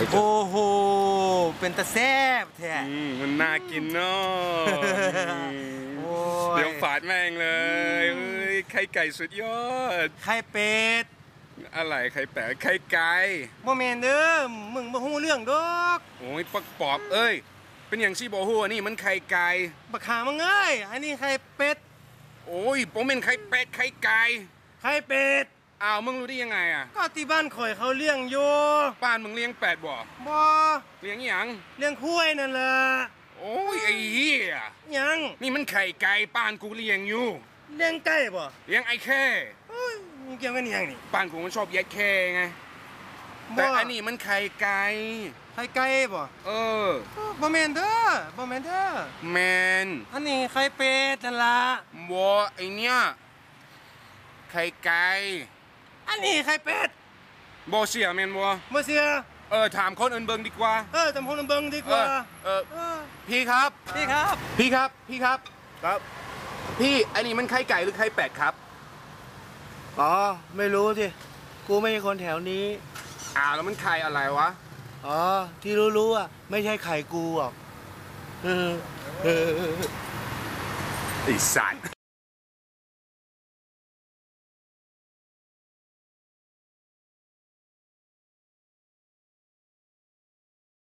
โอ้โห เป็นตะแซ่บแท้อืมมันน่ากินเนาะโอ้ยเดี๋ยวฝาดแม่งเลยเอ้ยไข่ไก่สุดยอด ไข่เป็ด อะไรไข่แปะไข่ไก่บ่แม่นเด้อมึงบ่ฮู้เรื่องดอกโอ้ยปักปอบเอ้ย เป็นอย่างซี่บ่ฮู้อันนี่มันไข่ไก่บักขามึงเอ้ยอันนี้ไข่เป็ด โอ้ยผมเป็นไข่เป็ดไข่ไก่ ไข่เป็ด อ้าวมึงรู้ได้ยังไงอะ ก็ที่บ้านข่อยเขาเลี้ยงอยู่บ้านมึงเลี้ยงแปดบ่บ่เลี้ยงหยังเลี้ยงคุ้ยนั่นล่ะโอ้ยไอ้เหี้ยหยังนี่มันไข่ไก่ป้านกูเลี้ยงอยู่เลี้ยงไก่บ่เลี้ยงไอ้แค่เฮ้ยมึงเกี่ยวกันหยังนี่ป้านกูมันชอบแยกแค่ไงแต่อันนี้มันไข่ไก่ไข่ไก่บ่เออบ่แม่นเด้อบ่แม่นเด้อแมนอันนี้ไข่เป็ดนั่นล่ะวัวไอเนี้ยไข่ไก่ อันนี้ไข่เป็ดบอเสียแมนวัวบ่เชื่อเออถามคนอื่นเบิงดีกว่า เออจำพงจำเบิงดีกเอว่าอเออเออพี่ครับ พี่ครับ พี่ครับ พี่ครับ ครับ พี่อันนี้มันไข่ไก่หรือไข่เป็ดครับ อ๋อ ไม่รู้สิ กูไม่ใช่คนแถวนี้อ้าวแล้วมันไข่อะไรวะ อ๋อ ที่รู้ๆอะไม่ใช่ไข่กูหรอกเออเออไอสัตว์